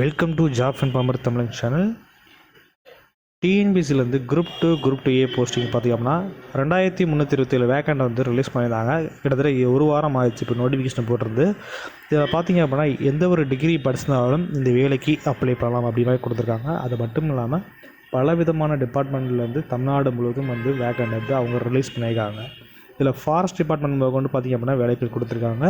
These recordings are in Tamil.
Welcome to job and Pamar Tamizhan channel டிஎன்பிசிலேருந்து group two group two A posting பார்த்தீங்க அப்படின்னா ரெண்டாயிரத்தி முந்நூற்றி இருபத்தேழு வேக்கண்ட் வந்து ரிலீஸ் பண்ணியிருந்தாங்க. கிட்டத்தட்ட ஒரு வாரம் ஆயிடுச்சு இப்போ நோட்டிஃபிகேஷன் போட்டிருந்து. இதில் பார்த்தீங்க அப்படின்னா எந்த ஒரு டிகிரி படிச்சிருந்தாலும் இந்த வேலைக்கு அப்ளை பண்ணலாம் அப்படி கொடுத்துருக்காங்க. அது மட்டும் இல்லாமல் பல விதமான டிபார்ட்மெண்ட்லேருந்து தமிழ்நாடு முழுவதும் வந்து வேக்கண்ட் வந்து அவங்க ரிலீஸ் பண்ணியிருக்காங்க. இதில் ஃபாரஸ்ட் டிபார்ட்மெண்ட் கொண்டு பார்த்தீங்க அப்படின்னா வேலைகள் கொடுத்துருக்காங்க.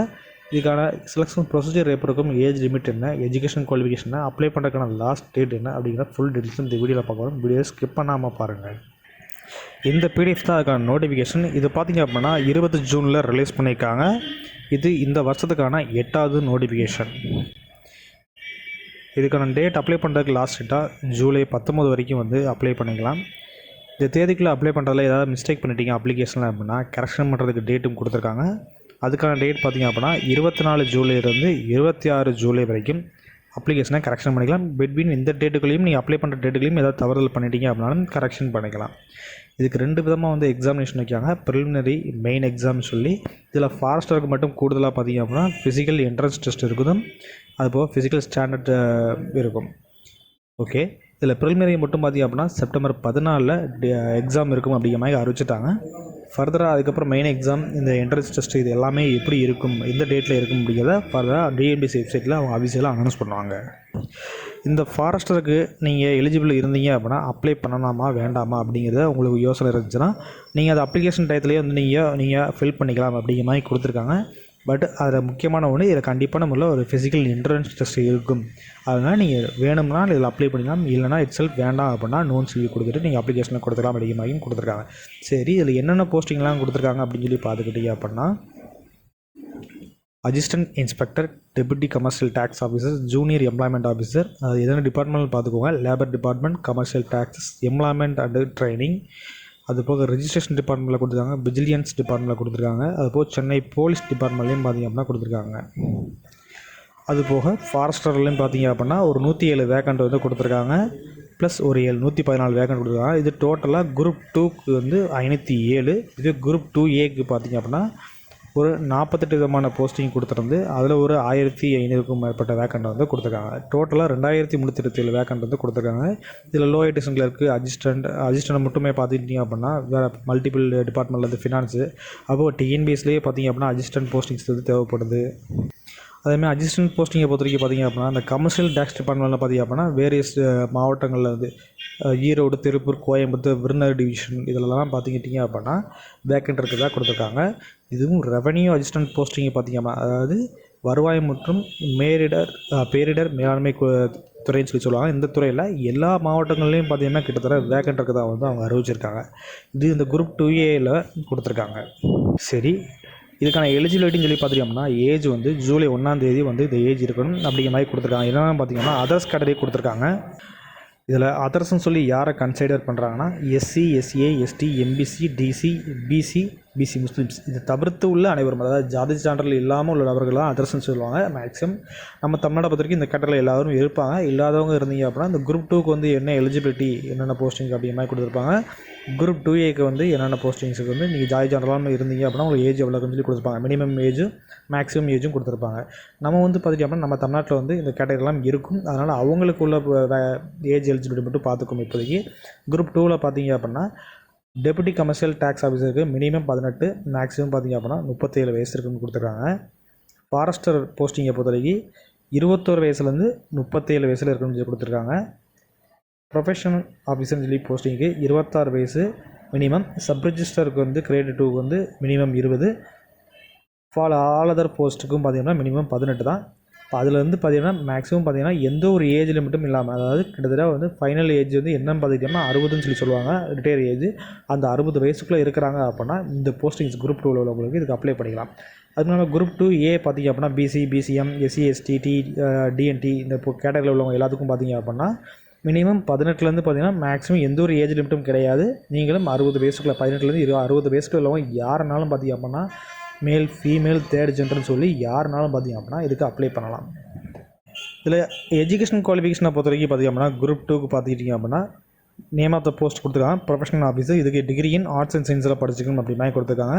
இதுக்கான செலெக்ஷன் ப்ரொசீஜர் எப்போ இருக்கும் ஏஜ் லிமிட் என்ன எஜுகேஷன் குவாலிஃபிகேஷன் அப்ளை பண்ணுறதுக்கான லாஸ்ட் டேட் என்ன அப்படிங்கிற ஃபுல் டீட்டெயில்ஸ் இந்த வீடியோவில் பார்க்குறோம் வீடியோ ஸ்கிப் பண்ணாமல் பாருங்கள் இந்த பிடிஎஃப் தான் அதுக்கான நோட்டிஃபிகேஷன் இது பார்த்தீங்க அப்படின்னா இருபது ஜூனில் ரிலீஸ் பண்ணியிருக்காங்க. இது இந்த வருஷத்துக்கான எட்டாவது நோட்டிஃபிகேஷன் இதுக்கான டேட் அப்ளை பண்ணுறதுக்கு லாஸ்ட் டேட்டாக ஜூலை பத்தொம்போது வரைக்கும் வந்து அப்ளை பண்ணிக்கலாம். இந்த தேதிக்குள்ளே அப்ளை பண்ணுறதுல ஏதாவது மிஸ்டேக் பண்ணிட்டீங்க அப்ளிகேஷனில் அப்படின்னா கரெக்ஷன் பண்ணுறதுக்கு டேட்டும் கொடுத்துருக்காங்க. அதுக்கான டேட் பார்த்தீங்க அப்படின்னா இருபத்தி நாலு ஜூலைலேருந்து இருபத்தி ஆறு ஜூலை வரைக்கும் அப்ளிகேஷனை கரெக்ஷன் பண்ணிக்கலாம். பிட்வீன் இந்த டேட்டுக்குள்ளேயும் நீங்கள் அப்ளை பண்ணுற டேட்டுக்குள்ளேயும் ஏதாவது தவறுதல் பண்ணிட்டீங்க அப்படின்னாலும் கரெக்ஷன் பண்ணிக்கலாம். இதுக்கு ரெண்டு விதமாக வந்து எக்ஸாமினேஷன் வைக்காங்க ப்ரிலிமினரி மெயின் எக்ஸாம் சொல்லி இதில் ஃபாரஸ்டருக்கு மட்டும் கூடுதலாக பார்த்தீங்க அப்படின்னா ஃபிசிக்கல் என்ட்ரன்ஸ் டெஸ்ட் இருக்குதும் அதுபோக ஃபிசிக்கல் ஸ்டாண்டர்ட் இருக்கும். ஓகே இதில் ப்ரிலிமினரி மட்டும் பார்த்தீங்க அப்படின்னா செப்டம்பர் பதினாலில் எக்ஸாம் இருக்கும் அப்படிங்கிற மாதிரி அறிவிச்சிட்டாங்க. ஃபர்தராக அதுக்கப்புறம் மெயின் எக்ஸாம் இந்த என்ட்ரன்ஸ் டெஸ்ட் இது எல்லாமே எப்படி இருக்கும் எந்த டேட்டில் இருக்கும் அப்படிங்கிறத ஃபர்தராக டிஎன்பிசி வெப்சைட்டில் அவங்க அஃபிஷியலாக அனௌன்ஸ் பண்ணுவாங்க. இந்த ஃபாரஸ்டருக்கு நீங்கள் எலிஜிபிள் இருந்தீங்க அப்படின்னா அப்ளை பண்ணலாமா வேண்டாமா அப்படிங்கிறத உங்களுக்கு யோசனை இருந்துச்சுன்னா நீங்கள் அது அப்ளிகேஷன் டயத்துலேயே வந்து நீங்கள் நீங்கள் ஃபில் பண்ணிக்கலாம் அப்படிங்கிற மாதிரி கொடுத்துருக்காங்க. பட் அதில் முக்கியமான ஒன்று இதில் கண்டிப்பான முறையில் ஒரு ஃபிசிக்கல் என்ட்ரன்ஸ் டெஸ்ட் இருக்கும். அதனால் நீங்கள் வேணும்னா இதில் அப்ளை பண்ணிக்கலாம். இல்லைனா இட் செல்ஃப் வேண்டாம் அப்படின்னா நோன் சொல்லி கொடுத்துட்டு நீங்கள் அப்ளிகேஷனில் கொடுத்துக்கலாம் அப்படிங்கிற மாதிரியும் கொடுத்துருக்காங்க. சரி இதில் என்னென்ன போஸ்டிங்லாம் கொடுத்துருக்காங்க அப்படின்னு சொல்லி பார்த்துக்கிட்டீங்க அப்படின்னா assistant inspector deputy commercial tax officer junior employment officer அது எதனா டிபார்ட்மெண்ட் பார்த்துக்கோங்க. Labour department commercial taxes employment and training அது போக ரெஜிஸ்ட்ரேஷன் டிபார்ட்மெண்ட்டில் கொடுத்துருக்காங்க விஜிலியன்ஸ் டிபார்ட்மெண்ட்டில் கொடுத்துருக்காங்க அது போக சென்னை போலீஸ் டிபார்ட்மெண்ட்லேயும் பார்த்திங்க அப்படின்னா கொடுத்துருக்காங்க. அது போக ஃபாரஸ்டர்லேயும் பார்த்தீங்க அப்படின்னா ஒரு நூற்றி ஏழு வேக்கண்ட் வந்து கொடுத்துருக்காங்க ப்ளஸ் ஒரு ஏழு நூற்றி பதினாலு வேக்கண்ட் கொடுத்துருக்காங்க. இது டோட்டலாக குரூப் டூக்கு வந்து ஐநூற்றி ஏழு இது குரூப் டூ ஏக்கு பார்த்தீங்க அப்படின்னா ஒரு நாற்பத்தெட்டு விதமான போஸ்டிங் கொடுத்துருந்து அதில் ஒரு ஆயிரத்தி ஐநூறுக்கும் மேற்பட்ட வேக்கண்ட் வந்து கொடுத்துருக்காங்க. டோட்டலாக ரெண்டாயிரத்தி முந்நூற்றி இருபத்தி ஏழு வேக்கண்ட் வந்து கொடுத்துருக்காங்க. இதில் லோ எடிஷன் இருக்குது அசிஸ்டன்ட் அசிஸ்டன்ட் மட்டுமே பார்த்துக்கிட்டிங்க அப்படின்னா வேறு மல்டிபிள் டிபார்ட்மெண்ட்லேருந்து ஃபினான்ஸு அப்போது டிஎன்பிஎஸ்லேயே பார்த்தீங்க அப்படின்னா அசிஸ்டன்ட் போஸ்டிங்ஸ் வந்து தேவைப்படுது. அதேமாதிரி அசிஸ்டன்ட் போஸ்டிங்கை பொறுத்த வரைக்கும் பார்த்தீங்க அப்படின்னா இந்த கமர்ஷியல் டேக்ஸ் டிபார்ட்மெண்ட்டில் பார்த்திங்க அப்படின்னா வேரியஸ் மாவட்டங்களில் வந்து ஈரோடு திருப்பூர் கோயம்புத்தூர் விருதுநகர் டிவிஷன் இதிலலாம் பார்த்துக்கிட்டிங்க அப்படின்னா வேக்கண்ட் இருக்கிறதா கொடுத்துருக்காங்க. இதுவும் ரெவன்யூ அசிஸ்டன்ட் போஸ்டிங் பார்த்திங்கன்னா அதாவது வருவாய் மற்றும் மேரிடர் பேரிடர் மேலாண்மை துறைன்னு சொல்லி சொல்லுவாங்க. இந்த துறையில் எல்லா மாவட்டங்கள்லேயும் பார்த்தீங்கன்னா கிட்டத்தட்ட வேக்கண்ட் இருக்கிறதா வந்து அவங்க அறிவிச்சிருக்காங்க. இது இந்த குரூப் டூ ஏல கொடுத்துருக்காங்க. சரி இதுக்கான எலிஜிபிலிட்டின்னு சொல்லி பார்த்துட்டோம்னா ஏஜ் வந்து ஜூலை ஒன்றாம் தேதி வந்து இந்த ஏஜ் இருக்கணும் அப்படிங்கிற மாதிரி கொடுத்துருக்காங்க. என்னென்னு பார்த்தீங்கன்னா அதர்ஸ் கேட்டகரி கொடுத்துருக்காங்க. இதில் அதர்ஸ்னு சொல்லி யாரை கன்சிடர் பண்ணுறாங்கன்னா SC SA ST MBC DC BC BC Muslims இதை தவிர்த்து உள்ள அனைவரும் அதாவது ஜாதி சான்றிதழ் இல்லாமல் உள்ள நபர்கள்லாம் அதர்ஸ்னு சொல்லுவாங்க. மேக்ஸிமம் நம்ம தமிழ்நாட்டை பொறுத்த வரைக்கும் இந்த கேட்டரில் எல்லாரும் இருப்பாங்க. இல்லாதவங்க இருந்தீங்க அப்படின்னா இந்த குரூப் டூக்கு வந்து என்ன எலிஜிபிலிட்டி என்னென்ன போஸ்டிங் அப்படிங்கிற மாதிரி கொடுத்துருப்பாங்க. குரூப் டூ ஏக்கு வந்து என்னென்ன போஸ்டிங்ஸுக்கு வந்து நீங்கள் ஜாதி சான்றிதழ் இருந்தீங்க அப்படின்னா உங்களுக்கு ஏஜ் எவ்வளோன்னு சொல்லி கொடுத்துருப்பாங்க. மினிமம் ஏஜும் மேக்ஸிமம் ஏஜும் கொடுத்துருப்பாங்க. நம்ம வந்து பார்த்துட்டோம் அப்படின்னா நம்ம தமிழ்நாட்டில் வந்து இந்த கேட்டகரிலாம் இருக்கும். அதனால் அவங்களுக்கு உள்ள ஏஜ் எலிஜிபிலிட்டி மட்டும் பார்த்துக்கோம் இப்போதைக்கு. குரூப் டூவில் பார்த்தீங்க அப்படின்னா டெபுட்டி கமர்ஷியல் டேக்ஸ் ஆஃபீஸருக்கு மினிமம் பதினெட்டு மேக்ஸிமம் பார்த்திங்க அப்படின்னா முப்பத்தேழு வயசு இருக்குன்னு கொடுத்துருக்காங்க. ஃபாரஸ்டர் போஸ்டிங்கை பொறுத்தவரைக்கு இருபத்தோரு வயசுலேருந்து முப்பத்தேழு வயசில் இருக்குன்னு சொல்லி கொடுத்துருக்காங்க. ப்ரொஃபஷனல் ஆஃபீஸர்னு சொல்லி போஸ்டிங்க்கு இருபத்தாறு வயசு மினிமம் சப் ரிஜிஸ்டருக்கு வந்து கிரேட் டூக்கு வந்து மினிமம் இருபது. ஃபால் ஆல் அதர் போஸ்ட்டுக்கும் பார்த்திங்கன்னா மினிமம் பதினெட்டு தான். இப்போ அதுலேருந்து பார்த்தீங்கன்னா மேக்ஸிமம் பார்த்தீங்கன்னா எந்த ஒரு ஏஜ் லிமிட்டும் இல்லாமல் அதாவது கிட்டத்தட்ட வந்து ஃபைனல் ஏஜ் வந்து என்னன்னு பார்த்தீங்கன்னா அறுபதுன்னு சொல்லி சொல்லுவாங்க ரிட்டையர் ஏஜ் அந்த அறுபது வயசுக்குள்ளே இருக்கிறாங்க அப்படின்னா இந்த போஸ்டிங்ஸ் குரூப் டூவில் உள்ளவங்களுக்கு இதுக்கு அப்ளை பண்ணிக்கலாம். அதனால குரூப் டூ ஏ பார்த்தீங்க அப்படின்னா BC BCM SC ST D DNT இந்த இப்போ கேட்டகரியில் உள்ளவங்க எல்லாத்துக்கும் பார்த்தீங்க அப்படின்னா மினிமம் பதினெட்டுலேருந்து பார்த்தீங்கன்னா மேக்ஸிமம் எந்த ஒரு ஏஜ் லிமிட்டும் கிடையாது. நீங்களும் அறுபது வயசுக்குள்ளே பதினெட்டுலேருந்து இரு அறுபது வயசுக்குள்ள உள்ளவங்க யாருனாலும் பார்த்தீங்க அப்படின்னா மேல் ஃபீமேல் தேர்ட் ஜென்டர்னு சொல்லி யாருனாலும் பார்த்தீங்க அப்படின்னா இதுக்கு அப்ளை பண்ணலாம். இதில் எஜுகேஷன் குவாலிஃபிகேஷனை பொறுத்த வரைக்கும் பார்த்தீங்க அப்படின்னா குரூப் டூக்கு பார்த்துக்கிட்டிங்க அப்படின்னா நேம் ஆஃப் த போஸ்ட் கொடுத்துருக்காங்க. ப்ரொஃபஷனல் ஆஃபீஸர் இதுக்கு டிகிரி இன் ஆர்ட்ஸ் அண்ட் சயின்ஸில் படிச்சுக்கணும் அப்படின்னா கொடுத்துருக்காங்க.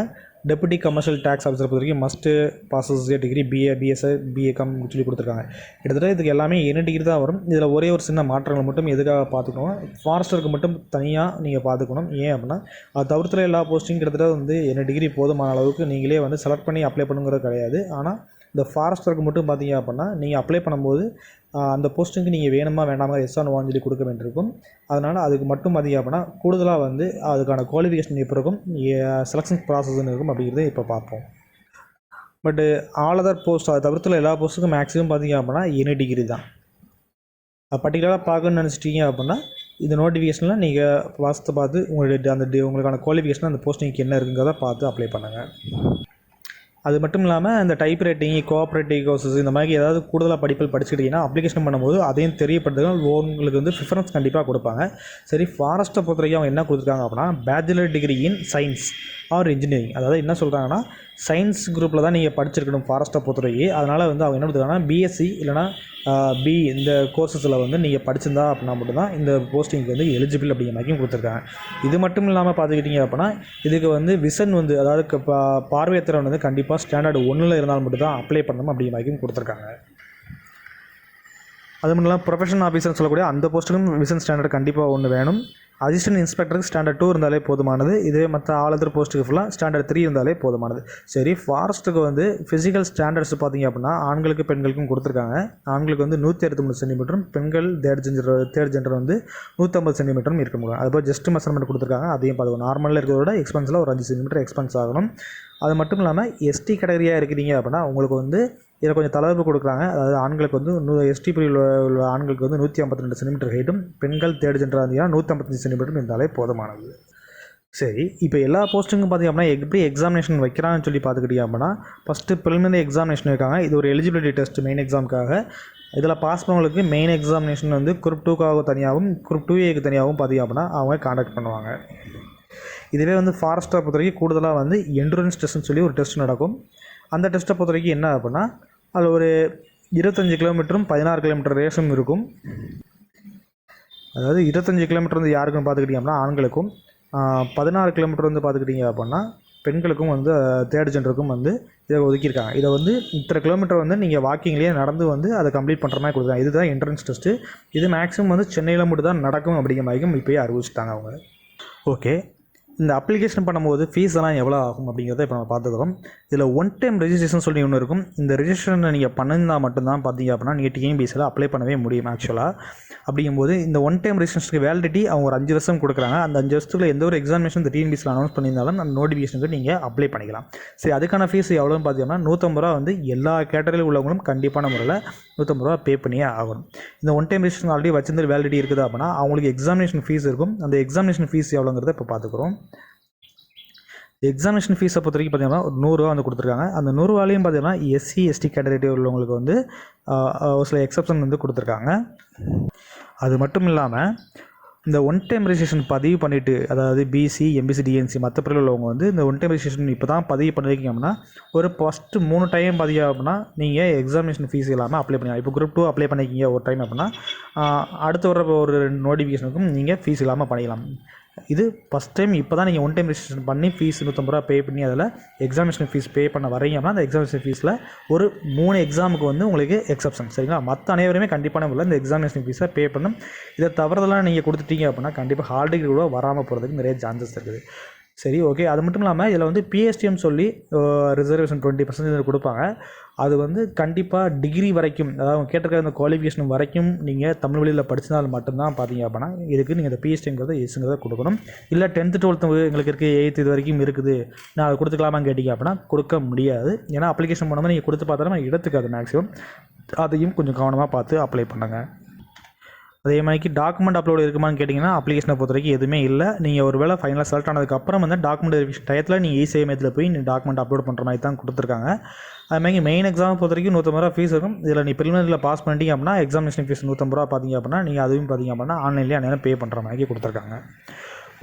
டெபுட்டி கமர்ஷியல் டேக்ஸ் ஆஃபீஸர் பொறுத்த வரைக்கும் must possess degree BA BSc BCom சொல்லி கொடுத்துருக்காங்க. கிட்டத்தட்ட இதுக்கு எல்லாமே என்ன டிகிரி தான் வரும். இதில் ஒரே ஒரு சின்ன மாற்றங்கள் மட்டும் எதுக்காக பார்த்துக்கணும்? ஃபாரஸ்டருக்கு மட்டும் தனியாக நீங்கள் பார்த்துக்கணும். ஏன் அப்படின்னா அது தவிர்த்துல எல்லா போஸ்டிங் கிட்டத்தட்ட வந்து என்ன டிகிரி போதுமான அளவுக்கு நீங்களே வந்து செலக்ட் பண்ணி அப்ளை பண்ணுங்கிறது கிடையாது. ஆனால் இந்த ஃபாரஸ்டருக்கு மட்டும் பார்த்தீங்க அப்படின்னா நீங்கள் அப்ளை பண்ணும்போது அந்த போஸ்ட்டுக்கு நீங்கள் வேணுமா வேண்டாமா எஸ் ஆன் வான் சொல்லி கொடுக்க வேண்டியிருக்கும். அதனால் அதுக்கு மட்டும் பார்த்தீங்க அப்படின்னா கூடுதலாக வந்து அதுக்கான குவாலிஃபிகேஷன் எப்போ இருக்கும் செலெக்ஷன் ப்ராசஸ்ன்னு இருக்கும் அப்படிங்கிறத இப்போ பார்ப்போம். பட்டு ஆல் அதர் போஸ்ட் அதை தவிர்த்துல எல்லா போஸ்ட்டுக்கும் மேக்ஸிமம் பார்த்தீங்க அப்படின்னா எனி டிகிரி தான். பர்டிகுலராக பார்க்கணும்னு நினச்சிட்டீங்க அப்படின்னா இந்த நோட்டிஃபிகேஷனில் நீங்கள் வாசித்து பார்த்து உங்களுடைய அந்த டி- உங்களுக்கான குவாலிஃபிகேஷன் அந்த போஸ்டிங்க்கு என்ன இருக்குங்கிறத பார்த்து அப்ளை பண்ணுங்கள் அது மட்டும் இல்லாமல் இந்த டைப் ரைட்டிங் கோஆப்ரேட்டிவ் கோர்சஸ் இந்த மாதிரி ஏதாவது கூடுதலாக படிப்பில் படிச்சுக்கிட்டிங்கன்னா அப்ளிகேஷன் பண்ணும்போது அதையும் தெரியப்படுத்துங்க உங்களுக்கு வந்து ப்ரிஃபரன்ஸ் கண்டிப்பாக கொடுப்பாங்க. சரி ஃபாரஸ்ட்டை பொறுத்த வரைக்கும் அவங்க என்ன கொடுத்துருக்காங்க அப்படின்னா bachelor degree in science or engineering அதாவது என்ன சொல்கிறாங்கன்னா சயின்ஸ் குரூப்பில் தான் நீங்கள் படிச்சிருக்கணும் ஃபாரஸ்ட்டை பொறுத்தவரைக்கும் அதனால் வந்து அவங்க என்ன பண்ணுறாங்கன்னா பிஎஸ்சி இல்லைனா பி இந்த கோர்சஸில் வந்து நீங்கள் படிச்சிருந்தா அப்படின்னா மட்டும்தான் இந்த போஸ்டிங்க்கு வந்து எலிஜிபிள் அப்படிங்கிற மாதிரியும் கொடுத்துருக்காங்க. இது மட்டும் இல்லாமல் பார்த்துக்கிட்டிங்க அப்படின்னா இதுக்கு வந்து விசன் வந்து அதாவது பா- பார்வையத்திறன் வந்து கண்டிப்பாக ஸ்டாண்டர்ட் ஒன்றில் இருந்தால் மட்டும்தான் அப்ளை பண்ணணும் அப்படிங்கிற மாதிரியும் கொடுத்துருக்காங்க. அது மட்டும் இல்லாமல் ப்ரொஃபஷனல் ஆஃபீஸர்னு சொல்லக்கூடிய அந்த போஸ்ட்டுக்கும் விசன் ஸ்டாண்டர்ட் கண்டிப்பாக ஒன்று வேணும். அசிஸ்டன்ட் இன்ஸ்பெக்டருக்கு ஸ்டாண்டர்ட் டூ இருந்தாலே போதுமானது. இதே மற்ற ஆல் அதர் போஸ்ட்டுக்கு ஃபுல்லாக ஸ்டாண்டர்ட் த்ரீ இருந்தாலே போதுமானது. சரி ஃபாரஸ்ட்டுக்கு வந்து ஃபிசிக்கல் ஸ்டாண்டர்ட்ஸ் பார்த்தீங்க அப்படின்னா ஆண்களுக்கு பெண்களுக்கும் கொடுத்துருக்காங்க. ஆண்களுக்கு வந்து நூற்றி அறுபத்தி மூணு சென்டிமீட்டரும் பெண்கள் தேர்ட் ஜென்டர் தேர்ட் ஜென்டர் வந்து நூற்றம்பது சென்டிமீட்டரும் இருக்க முடியும் அதுபோல் ஜஸ்ட் மெஷர்மெண்ட் கொடுத்துருக்காங்க. அதையும் பார்த்துக்கணும் நார்மலில் இருக்கிறதோட எக்ஸ்பென்ஸில் ஒரு அஞ்சு சென்டிமீட்டர் எக்ஸ்பென்ஸ் ஆகணும். அது மட்டும் இல்லாமல் எஸ்டி கேட்டகரியாக இருக்கிறீங்க அப்படின்னா உங்களுக்கு வந்து இதில் கொஞ்சம் தளர்வு கொடுக்குறாங்க. அதாவது ஆண்களுக்கு வந்து நூ எஸ்டி பிரிவில் உள்ள ஆண்களுக்கு வந்து நூற்றி ஐம்பத்தி ரெண்டு சென்டிமீட்டர் ஹைட்டும் பெண்கள் தேர்ட் ஜென்டராக இருந்தீங்கன்னா நூற்றி ஐம்பத்தஞ்சு சென்டிமீட்டரும் இருந்தாலே போதுமானது. சரி இப்போ எல்லா போஸ்ட்டுக்கும் பார்த்திங்க அப்படின்னா எப்படி எக்ஸாமினேஷன் வைக்கிறான்னு சொல்லி பார்த்துக்கிட்டீங்க அப்படின்னா ஃபஸ்ட்டு ப்ரிலிமினரி எக்ஸாமினேஷன் வைக்காங்க இது ஒரு எலிஜிபிலிட்டி டெஸ்ட் மெயின் எக்ஸாமுக்காக இதில் பாஸ் பண்ணவங்களுக்கு மெயின் எக்ஸாமினேஷன் வந்து குரூப் டூக்காக தனியாகவும் குரூப் டூ ஏக்கு தனியாகவும் பார்த்தீங்க அப்படின்னா அவங்க காண்டாக்ட் பண்ணுவாங்க. இதுவே வந்து ஃபாரஸ்ட்டை பொறுத்த வரைக்கும் கூடுதலாக வந்து என்ட்ரன்ஸ் டெஸ்ட்னு சொல்லி ஒரு டெஸ்ட் நடக்கும். அந்த டெஸ்ட்டை பொறுத்த வரைக்கும் என்ன அப்படின்னா அதில் ஒரு இருபத்தஞ்சி கிலோமீட்டரும் பதினாறு கிலோமீட்டர் ரேஸும் இருக்கும். அதாவது இருபத்தஞ்சி கிலோமீட்டர் வந்து யாருக்குன்னு பார்த்துக்கிட்டிங்க அப்படின்னா ஆண்களுக்கும் பதினாறு கிலோமீட்டர் வந்து பார்த்துக்கிட்டிங்க அப்படின்னா பெண்களுக்கும் வந்து தேர்ட் ஜென்டருக்கும் வந்து இதை ஒதுக்கியிருக்காங்க. இதை வந்து இத்தனை கிலோமீட்டர் வந்து நீங்கள் வாக்கிங்லேயே நடந்து வந்து அதை கம்ப்ளீட் பண்ணுற மாதிரி கொடுக்குறாங்க. இதுதான் என்ட்ரன்ஸ் டெஸ்ட்டு இது மேக்ஸிமம் வந்து சென்னையில் மட்டும் தான் நடக்கும் அப்படிங்கிற மாதிரியும் இப்போயே அறிவிச்சிட்டாங்க அவங்க. ஓகே இந்த அப்ளிகேஷன் பண்ணும்போது ஃபீஸ் எல்லாம் எவ்வளோ ஆகும் அப்படிங்கிறத இப்போ நம்ம பார்த்துக்கிறோம். இதில் ஒன் டைம் ரெஜிஸ்ட்ரேஷன் சொல்லி ஒன்று இருக்கும். இந்த ரெஜிஸ்ட்ரேஷனை நீங்கள் பண்ணிருந்தால் மட்டும்தான் பார்த்தீங்க அப்படின்னா நீங்கள் டிஎன்பிஎஸ்சியில் அப்ளை பண்ணவே முடியும் ஆக்சுவலாக அப்படிங்கும்போது இந்த ஒன் டைம் ரெஜிஸ்ட்ரேஷனுக்கு வேலிடிட்டி அவங்க ஒரு அஞ்சு வருஷம் கொடுக்குறாங்க. அந்த அஞ்சு வருஷத்துக்குள்ள எந்த ஒரு எக்ஸாமினேஷன் இந்த டிஎன்பிஎஸ்சியில் அனௌன்ஸ் பண்ணியிருந்தாலும் அந்த நோட்டிஃபிகேஷனுக்கு நீங்கள் அப்ளை பண்ணிக்கலாம். சரி அதுக்கான ஃபீஸ் எவ்வளோன்னு பார்த்தீங்கன்னா நூற்றம்பது ரூபா வந்து எல்லா கேட்டகரியில் உள்ளவங்களும் கண்டிப்பான முறையில் நூற்றம்பது ரூபா பே பண்ணியே ஆகணும். இந்த ஒன் டைம் ரெஜிஸ்ட்ரேஷன் ஆல்ரெடி வச்சிருந்த வேலிடிட்டி இருக்குது அப்படின்னா அவங்களுக்கு எக்ஸாமினேஷன் ஃபீஸ் இருக்கும். அந்த எக்ஸாமினேஷன் ஃபீஸ் எவ்வளோங்கிறத இப்போ பார்த்துக்குறோம். எக்ஸாமினேஷன் ஃபீஸை பொறுத்த வரைக்கும் பார்த்தீங்கன்னா ஒரு நூறுரூவா வந்து கொடுத்துருக்காங்க. அந்த நூறுரூவாலையும் பார்த்தீங்கன்னா எஸ்சி எஸ்டி கேட்டகரி உள்ளவங்களுக்கு வந்து ஒரு சில எக்ஸப்ஷன் வந்து கொடுத்துருக்காங்க. அது மட்டும் இல்லாமல் இந்த ஒன் டைம் ரெஜிஸ்ட்ரேஷன் பதிவு பண்ணிவிட்டு அதாவது பிசி எம்பிசி டிஎன்சி e, மற்ற பிரிவில் உள்ளவங்க வந்து இந்த ஒன் டைம் ரெஜிஸ்ட்ரேஷன் இப்போ தான் பதிவு பண்ணிருக்கீங்க அப்படின்னா ஒரு ஃபஸ்ட்டு மூணு டைம் பதிவு அப்படின்னா நீங்கள் எக்ஸாமினேஷன் ஃபீஸ் இல்லாமல் அப்ளை பண்ணிக்கலாம். இப்போ குரூப் டூ அப்ளை பண்ணிக்கிங்க ஒரு டைம் அப்படின்னா அடுத்து வர ஒரு நோட்டிஃபிகேஷனுக்கும் நீங்கள் ஃபீஸ் இல்லாமல் பண்ணிக்கலாம். இது ஃபஸ்ட் டைம் இப்போ தான் நீங்கள் ஒன் டைம் ரெஜிஸ்ட்ரேஷன் பண்ணி ஃபீஸ் நூற்றம்பது ரூபா பே பண்ணி அதில் எக்ஸாமினேஷன் ஃபீஸ் பே பண்ண வரீங்க அப்படின்னா அந்த எக்ஸாமினேஷன் ஃபீஸில் ஒரு மூணு எக்ஸாமுக்கு வந்து உங்களுக்கு எக்ஸப்ஷன் சரிங்களா? மற்ற அனைவருமே கண்டிப்பான முறையில் இந்த எக்ஸாமினேஷன் ஃபீஸை பே பண்ணணும். இதை தவறுதெல்லாம் நீங்கள் கொடுத்துட்டீங்க அப்படின்னா கண்டிப்பாக ஹால் டிகிரி கூட வராமல் போகிறதுக்கு நிறைய சான்சஸ் இருக்குது. சரி ஓகே அது மட்டும் இல்லாமல் இதில் வந்து பிஎஸ்டிஎம் சொல்லி ரிசர்வேஷன் டுவெண்ட்டி பர்சன்டேஜ் கொடுப்பாங்க. அது வந்து கண்டிப்பாக டிகிரி வரைக்கும் அதாவது அவங்க கேட்டிருக்கிற அந்த குவாலிஃபிகேஷன் வரைக்கும் நீங்கள் தமிழ் வழியில் படிச்சிருந்தால் மட்டும்தான் பார்த்தீங்க அப்படின்னா இதுக்கு நீங்கள் இந்த பிஎஸ்டிங்கிறத எஸ்ங்கிறத கொடுக்கணும். இல்லை டென்த்து டுவெல்த்து எங்களுக்கு இருக்குது எயித்து இது வரைக்கும் இருக்குது. நான் அதை கொடுத்துக்கலாமான்னு கேட்டிங்க அப்படின்னா கொடுக்க முடியாது. ஏன்னா அப்ளிகேஷன் பண்ணும்போது நீங்கள் கொடுத்து பார்த்தாலும் இடத்துக்கு மேக்ஸிமம் அதையும் கொஞ்சம் கவனமாக பார்த்து அப்ளை பண்ணுங்கள் அதே மாதிரிக்கு டாக்குமெண்ட் அப்லோட் இருக்குமான்னு கேட்டிங்கன்னா அப்ளிகேஷனை பொறுத்த வரைக்கும் எதுவுமே இல்லை. நீங்கள் ஒரு வேளை ஃபைனலாக செலக்ட் ஆனதுக்கப்புறம் வந்து டாக்குமெண்ட் வெரிஃபிகேஷன் டயத்தில் நீங்கள் இசை மையத்தில் போய் நீ டாக்குமெண்ட் அப்லோட் பண்ணுற மாதிரி தான் கொடுத்துருக்காங்க. அதுமாதிரி மெயின் எக்ஸாம் பொறுத்த வரைக்கும் நூற்றம்பது ரூபா ஃபீஸ் இருக்கும் இதில் நீ பிரிமினரியில் பாஸ் பண்ணிட்டீங்க அப்படின்னா எக்ஸாமினேஷன் ஃபீஸ் நூற்றம்பது ரூபா பார்த்தீங்க அப்படின்னா நீங்கள் அதுவும் பார்த்தீங்க அப்படின்னா ஆன்லைன்லேயே அந்நேரம் பே பண்ணுற மாதிரி கொடுத்துருக்காங்க.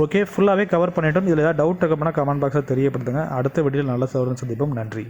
ஓகே ஃபுல்லாகவே கவர் பண்ணிட்டோம். இதில் ஏதாவது டவுட் இருக்கப்போனா கமெண்ட் பாக்ஸில் தெரியப்படுத்துங்க. அடுத்த வீடியோவில் நல்ல சவரன் சந்திப்போம். நன்றி.